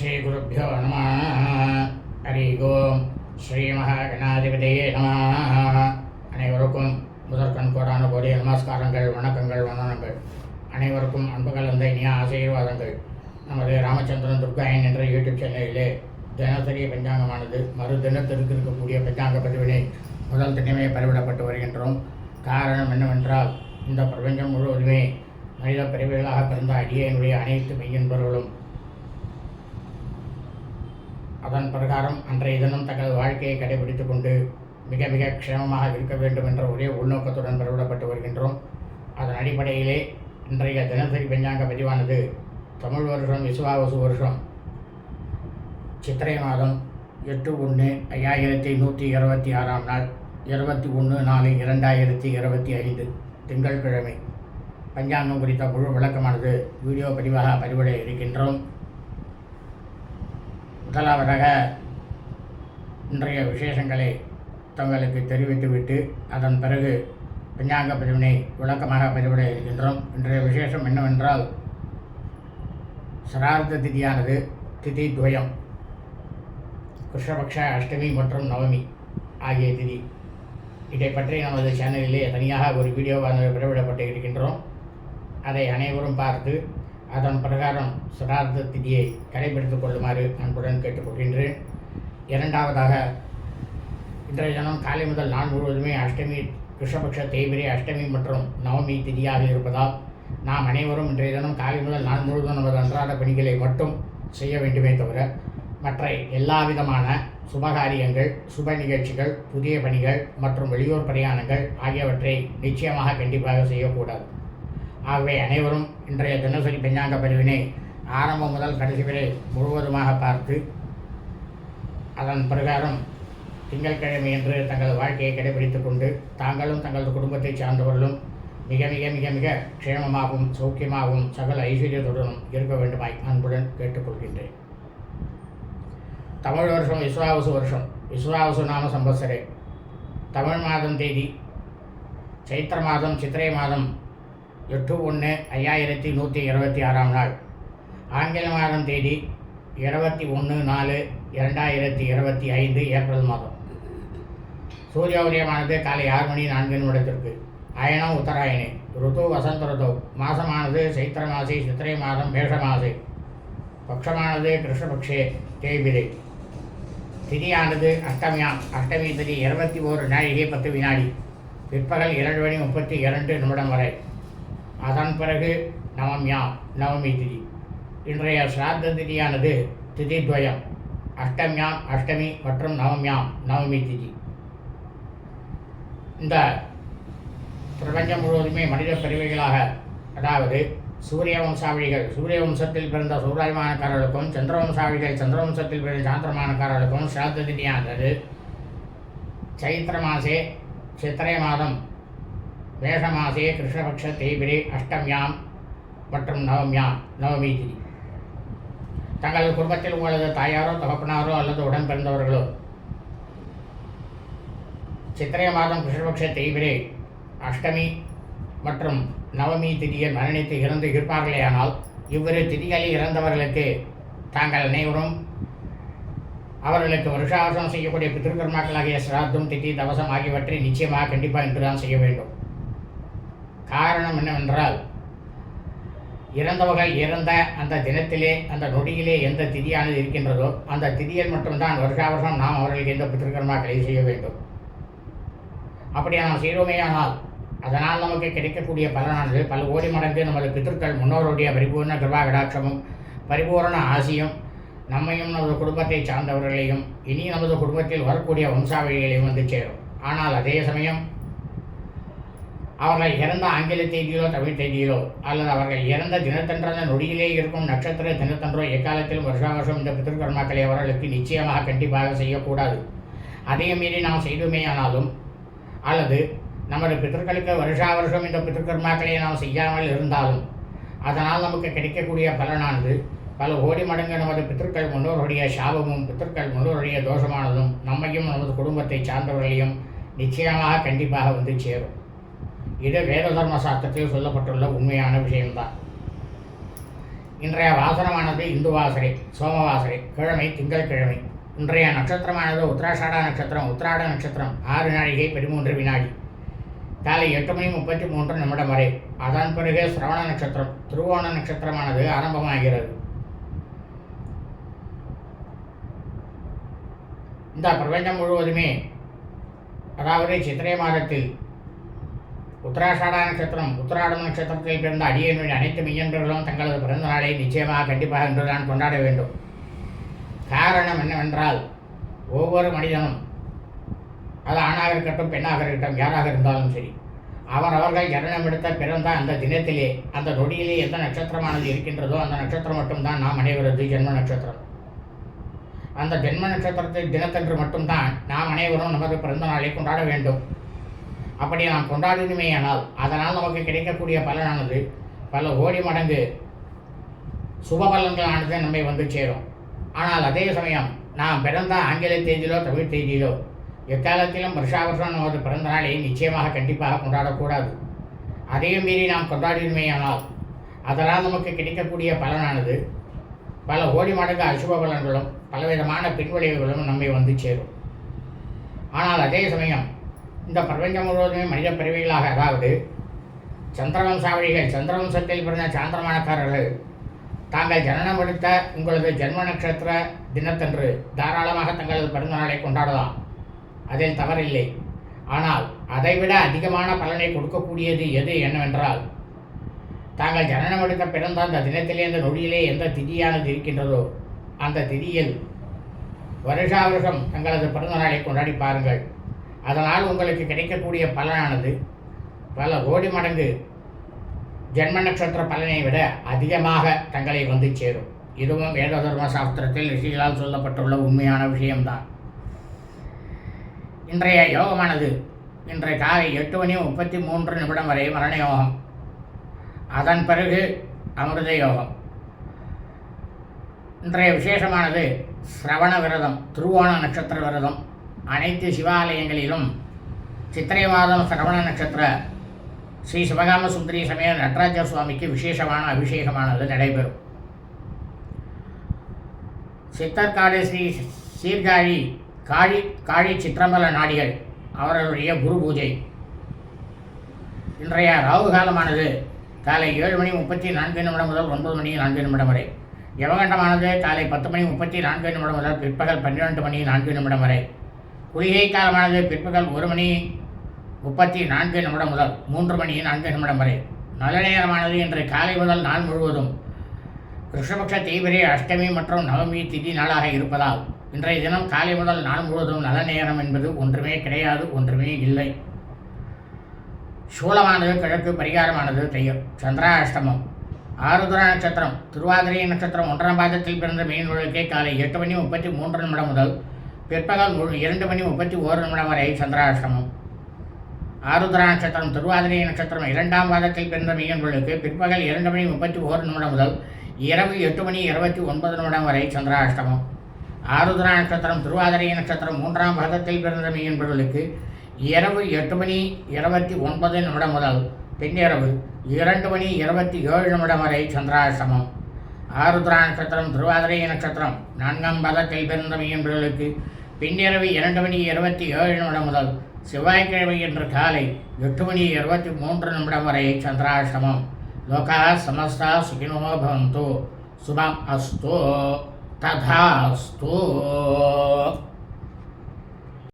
ஸ்ரீகுருப்போ நம ஹரி ஓம் ஸ்ரீ மகாகணாதிபதியே நம அனைவருக்கும் முதற்கண் கோடான கோடி நமஸ்காரங்கள் வணக்கங்கள் வந்தனங்கள். அனைவருக்கும் அன்பு கலந்த இனிய ஆசீர்வாதங்கள். நமது ராமச்சந்திரன் துர்காயன் என்ற யூடியூப் சேனலிலே தினசரி பஞ்சாங்கமானது மறு தினத்திற்கு இருக்கக்கூடிய பஞ்சாங்க பதிவினை முதல் திட்டமே பதிவிடப்பட்டு வருகின்றோம். காரணம் என்னவென்றால் இந்த பிரபஞ்சம் முழுவதுமே மனித பிரிவுகளாக பிறந்த அடியனுடைய அனைத்து மெய்யன்பர்களும் அதன் பிரகாரம் அன்றைய தினம் தங்கள் வாழ்க்கையை கடைபிடித்துக் கொண்டு மிக மிக க்ஷேமமாக இருக்க வேண்டும் என்ற ஒரே உள்நோக்கத்துடன் பெறவிடப்பட்டு வருகின்றோம். அதன் அடிப்படையிலே இன்றைய தினசரி பஞ்சாங்க பதிவானது தமிழ் வருஷம் விசுவாவசு வருஷம் சித்திரை மாதம் எட்டு ஒன்று ஐயாயிரத்தி நூற்றி இருபத்தி ஆறாம் நாள் இருபத்தி ஒன்று நாலு இரண்டாயிரத்தி இருபத்தி ஐந்து திங்கட்கிழமை பஞ்சாங்கம் குறித்த முழு விளக்கமானது வீடியோ பதிவாக பதிவிட இருக்கின்றோம். முதலாவதாக இன்றைய விசேஷங்களை தங்களுக்கு தெரிவித்துவிட்டு அதன் பிறகு பஞ்சாங்க பதிவினை விளக்கமாக பதிவிட இருக்கின்றோம். இன்றைய விசேஷம் என்னவென்றால் சரார்த்த திதியானது திதி துவயம் கிருஷ்ணபக்ஷ அஷ்டமி மற்றும் நவமி ஆகிய திதி. இதை பற்றி நமது சேனலிலே தனியாக ஒரு வீடியோ பதிவிடப்பட்டு இருக்கின்றோம். அதை அனைவரும் பார்த்து அதன் பிரகாரம் சிரார்த்த திதியை கடைபிடித்துக் கொள்ளுமாறு அன்புடன் கேட்டுக்கொள்கின்றேன். இரண்டாவதாக இன்றைய தினம் காலை முதல் நாள் முழுவதுமே அஷ்டமி கிருஷ்ணபக்ஷ தேய்பிரி அஷ்டமி மற்றும் நவமி திதியாக இருப்பதால் நாம் அனைவரும் இன்றைய தினம் காலை முதல் நாள் முழுவதும் நமது அன்றாட பணிகளை மட்டும் செய்ய வேண்டுமே தவிர மற்ற எல்லா விதமான சுபகாரியங்கள் சுப நிகழ்ச்சிகள் புதிய பணிகள் மற்றும் வெளியூர் பிரயாணங்கள் ஆகியவற்றை நிச்சயமாக கண்டிப்பாக செய்யக்கூடாது. ஆகவே அனைவரும் இன்றைய தினசரி பஞ்சாங்க பதிவினை ஆரம்பம் முதல் கடைசி வரை முழுவதுமாக பார்த்து அதன் பிரகாரம் திங்கட்கிழமை என்று தங்கள் வாழ்க்கையை கடைபிடித்துக் கொண்டு தாங்களும் தங்களது குடும்பத்தைச் சார்ந்தவர்களும் மிக மிக மிக மிக க்ஷேமமாகவும் சௌக்கியமாகவும் சகல ஐஸ்வர்யத்துடனும் இருக்க வேண்டுமாய் அன்புடன் கேட்டுக்கொள்கின்றேன். தமிழ் வருஷம் விஸ்வாவசு வருஷம். விஸ்வாவசு நாம சம்பத்சரே. தமிழ் மாதம் தேதி சைத்திர மாதம் சித்திரை மாதம் எட்டு ஒன்று ஐயாயிரத்தி நூற்றி இருபத்தி ஆறாம் நாள். ஆங்கில மாதம் தேதி இருபத்தி ஒன்று நாலு இரண்டாயிரத்தி இருபத்தி ஐந்து ஏப்ரல் மாதம். சூரிய உதயமானது காலை ஆறு மணி நான்கு நிமிடத்திற்கு. அயனம் உத்தராயணி ருது வசந்த ருது. மாதமானது சைத்திர மாசி சித்திரை மாதம் மேஷ மாசி. பக்ஷமானது கிருஷ்ணபக்ஷே தேய்பிரை. திதியானது அஷ்டமியாம். அஷ்டமி திதி இருபத்தி ஓரு நாழிகை பத்து வினாடி. பிற்பகல் இரண்டு மணி முப்பத்தி இரண்டு நிமிடம் வரை. அதன் பிறகு நவம்யா நவமி திதி. இன்றைய சிராத்த திதியானது திதி துவயம் அஷ்டமியாம் அஷ்டமி மற்றும் நவமியாம் நவமி திதி. இந்த பிரபஞ்சம் முழுவதுமே மனித பிரிவுகளாக அதாவது சூரிய வம்சாவளிகள் சூரிய வம்சத்தில் பிறந்த சூராயமானக்காரர்களுக்கும் சந்திர வம்சாவளிகள் சந்திர வம்சத்தில் பிறந்த சாந்திரமானக்காரர்களுக்கும் சிராத்த திதியானது. சைத்திர மாசே சித்திரை மாதம் மேஷமாசே கிருஷ்ணபக்ஷ தேய்பிரே அஷ்டமியாம் மற்றும் நவமியாம் நவமி திதி தங்கள் குடும்பத்தில் உங்களது தாயாரோ தகப்பனாரோ அல்லது உடன் பிறந்தவர்களோ சித்திரை மாதம் கிருஷ்ணபக்ஷ தேய்பிரே அஷ்டமி மற்றும் நவமி திதியில் மரணித்து இறந்து இருப்பார்களேயானால் இவ்விரு திதிகளில் இறந்தவர்களுக்கு தாங்கள் அனைவரும் அவர்களுக்கு வருஷாவசம் செய்யக்கூடிய பித்திருக்கர்மாக்களாகிய சிராத்தம் திதி தவசம் ஆகியவற்றை நிச்சயமாக கண்டிப்பாக இன்றுதான் செய்ய வேண்டும். காரணம் என்னவென்றால் இறந்தவர்கள் இறந்த அந்த தினத்திலே அந்த நொடியிலே எந்த திதியானது இருக்கின்றதோ அந்த திதியில் மட்டும்தான் வருஷா வருஷம் நாம் அவர்களுக்கு எந்த பித்திருக்கர்மாக்களை செய்ய வேண்டும். அப்படி நாம் செய்வோமேயானால் அதனால் நமக்கு கிடைக்கக்கூடிய பலனானது பல கோடி மடங்கு நமது பித்திருக்கள் முன்னோருடைய பரிபூர்ண கிருபா கடாட்சமும் பரிபூர்ண ஆசியும் நம்மையும் நமது குடும்பத்தை சார்ந்தவர்களையும் இனி நமது குடும்பத்தில் வரக்கூடிய வம்சாவளிகளையும் வந்து சேரும். ஆனால் அதே சமயம் அவர்கள் இறந்த ஆங்கில தேதியிலோ தமிழ் தேதியிலோ அல்லது அவர்கள் இறந்த தினத்தன்ற நொடியிலே இருக்கும் நட்சத்திர தினத்தன்றோ எக்காலத்திலும் வருஷா வருஷம் இந்த பித்திருக்கர்மாக்களை அவர்களுக்கு நிச்சயமாக கண்டிப்பாக செய்யக்கூடாது. அதையும் மீறி நாம் செய்துமேயானாலும் அல்லது நமது பித்தர்களுக்கு வருஷா வருஷம் இந்த பித்திருக்கர்மாக்களை நாம் செய்யாமல் இருந்தாலும் அதனால் நமக்கு கிடைக்கக்கூடிய பலனானது பல கோடி மடங்கு நமது பித்திருக்கள் முன்னோருடைய சாபமும் பித்திருக்கள் முன்னோருடைய தோஷமானதும் நம்மையும் நமது குடும்பத்தை சார்ந்தவர்களையும் நிச்சயமாக கண்டிப்பாக வந்து சேரும். இது வேத தர்ம சாஸ்திரத்தில் சொல்லப்பட்டுள்ள உண்மையான விஷயம்தான். இன்றைய வாசனமானது இந்து வாசரை சோமவாசரை கிழமை திங்கட்கிழமை இன்றைய நட்சத்திரமானது உத்தராஷாடா நட்சத்திரம் உத்திராட நட்சத்திரம் ஆறு நாழிகை பதிமூன்று வினாடி. காலை எட்டு மணி முப்பத்தி மூன்று நிமிடம் வரை. அதன் பிறகு சிரவண நட்சத்திரம் திருவோண நட்சத்திரமானது ஆரம்பமாகிறது. இந்த பிரபஞ்சம் முழுவதுமே அதாவது சித்திரை மாதத்தில் உத்தராஷாடா நட்சத்திரம் உத்தராடம் நட்சத்திரத்தில் பிறந்த அடியனுடைய அனைத்து மெய்யன்பர்களும் தங்களது பிறந்த நாளை நிச்சயமாக கண்டிப்பாக என்று நான் கொண்டாட வேண்டும். காரணம் என்னவென்றால் ஒவ்வொரு மனிதனும் அது ஆணாக இருக்கட்டும் பெண்ணாக இருக்கட்டும் யாராக இருந்தாலும் சரி அவர் அவர்கள் ஜனனம் எடுத்த பிறந்த அந்த தினத்திலே அந்த நொடியிலே எந்த நட்சத்திரமானது இருக்கின்றதோ அந்த நட்சத்திரம் மட்டும்தான் நாம் அனைவரது ஜென்ம நட்சத்திரம். அந்த ஜென்ம நட்சத்திரத்தை தினத்தன்று மட்டும்தான் நாம் அனைவரும் நமது பிறந்த நாளை கொண்டாட வேண்டும். அப்படி நாம் கொண்டாடினுமேயானால் அதனால் நமக்கு கிடைக்கக்கூடிய பலனானது பல கோடி மடங்கு சுப பலன்களானது நம்மை வந்து சேரும். ஆனால் அதே சமயம் நாம் பிறந்த ஆங்கில தேதியிலோ தமிழ் தேதியிலோ எக்காலத்திலும் வருஷாவருஷம் நமது பிறந்த நாளை நிச்சயமாக கண்டிப்பாக கொண்டாடக்கூடாது. அதையும் மீறி நாம் கொண்டாடினுமேயானால் அதனால் நமக்கு கிடைக்கக்கூடிய பலனானது பல ஓடி மடங்கு அசுப பலன்களும் பலவிதமான பின்விளைவுகளும் நம்மை வந்து சேரும். ஆனால் அதே சமயம் இந்த பிரபஞ்சம் முழுவதுமே மனித பிறவிகளாக அதாவது சந்திரவம்சாவளிகள் சந்திரவம்சத்தில் பிறந்த சாந்திரமானக்காரர்கள் தாங்கள் ஜனனம் எடுத்த உங்களது ஜென்ம நட்சத்திர தினத்தன்று தாராளமாக தங்களது பிறந்தநாளை கொண்டாடலாம். அதில் தவறில்லை. ஆனால் அதைவிட அதிகமான பலனை கொடுக்கக்கூடியது எது என்னவென்றால் தாங்கள் ஜனனம் எடுத்த பிறந்த அந்த தினத்திலே அந்த நொடியிலே எந்த திதியானது இருக்கின்றதோ அந்த திதியில் வருஷா வருஷம் தங்களது பிறந்தநாளை கொண்டாடி பாருங்கள். அதனால் உங்களுக்கு கிடைக்கக்கூடிய பலனானது பல கோடி மடங்கு ஜென்ம நட்சத்திர பலனை விட அதிகமாக தங்களை வந்து சேரும். இதுவும் வேத தர்ம சாஸ்திரத்தில் ரிஷிகளால் சொல்லப்பட்டுள்ள உண்மையான விஷயம்தான். இன்றைய யோகமானது இன்றைய காலை எட்டு மணி முப்பத்தி மூன்று நிமிடம் வரை மரண யோகம் அதன் பிறகு அமிர்த யோகம். இன்றைய விசேஷமானது சிரவண விரதம் திருவோண நட்சத்திர விரதம் அனைத்து சிவாலயங்களிலும் சித்திரை மாதம் சிரவண நட்சத்திர ஸ்ரீ சிவகாம சுந்தரி சமய நடராஜ சுவாமிக்கு விசேஷமான அபிஷேகமானது நடைபெறும். சித்தர்காடு ஸ்ரீ சீர்காழி காழி காழி சித்திரமல நாடிகள் அவர்களுடைய குரு பூஜை. இன்றைய ராகு காலமானது காலை ஏழு மணி முப்பத்தி நான்கு நிமிடம் முதல் ஒன்பது மணி நான்கு நிமிடம் வரை. யவகண்டமானது காலை பத்து மணி முப்பத்தி நான்கு நிமிடம் முதல் பிற்பகல் பன்னிரெண்டு மணி நான்கு நிமிடம் வரை. குளிகை காலமானது பிற்பகல் ஒரு மணி முப்பத்தி நான்கு நிமிடம் முதல் மூன்று மணி நான்கு நிமிடம் வரை. நல்ல நேரமானது இன்று காலை முதல் நாள் முழுவதும். ரிஷபக்ஷ தீவிரை அஷ்டமி மற்றும் நவமி திதி நாளாக இருப்பதால் இன்றைய தினம் காலை முதல் நாள் முழுவதும் நல்ல நேரம் என்பது ஒன்றுமே கிடையாது ஒன்றுமே இல்லை. சூலமானது கிழக்கு பரிகாரமானது தையம் சந்திராஷ்டமம். ஆருத்ரா நட்சத்திரம். திருவாதிரை நட்சத்திரம் ஒன்றாம் பாதத்தில் பிறந்த மீன்களுக்கே காலை எட்டு மணி முப்பத்தி மூன்று நிமிடம் முதல் பிற்பகல் முழு இரண்டு மணி முப்பத்தி ஓரு நிமிடம் வரை சந்திராஷ்டமம். ஆருத்ரா நட்சத்திரம் திருவாதிரை நட்சத்திரம் இரண்டாம் பாதத்தில் பிறந்த மீன்களுக்கு பிற்பகல் இரண்டு மணி முப்பத்தி ஓரு நிமிடம் முதல் இரவு எட்டு மணி இருபத்தி ஒன்பது நிமிடம் வரை சந்திராஷ்டமம். ஆருத்ரா நட்சத்திரம் திருவாதிரை நட்சத்திரம் மூன்றாம் பாதத்தில் பிறந்த மீன்களுக்கு இரவு எட்டு மணி இருபத்தி ஒன்பது நிமிடம் முதல் பின்னிரவு இரண்டு மணி இருபத்தி ஏழு நிமிடம் வரை சந்திராஷ்டமம். ஆருத்ரா நட்சத்திரம் திருவாதிரை நட்சத்திரம் நான்காம் பாதத்தில் பிறந்த மீன்பர்களுக்கு பின்னிரவு இரண்டு மணி இருபத்தி ஏழு நிமிடம் முதல் செவ்வாய்க்கிழமை என்று காலை எட்டு மணி இருபத்தி மூன்று நிமிடம் வரை சந்திராஷ்டமம். லோகா சமஸ்தா சுகினோ பவந்தோ. சுபம் அஸ்தோ. ததாஸ்தோ.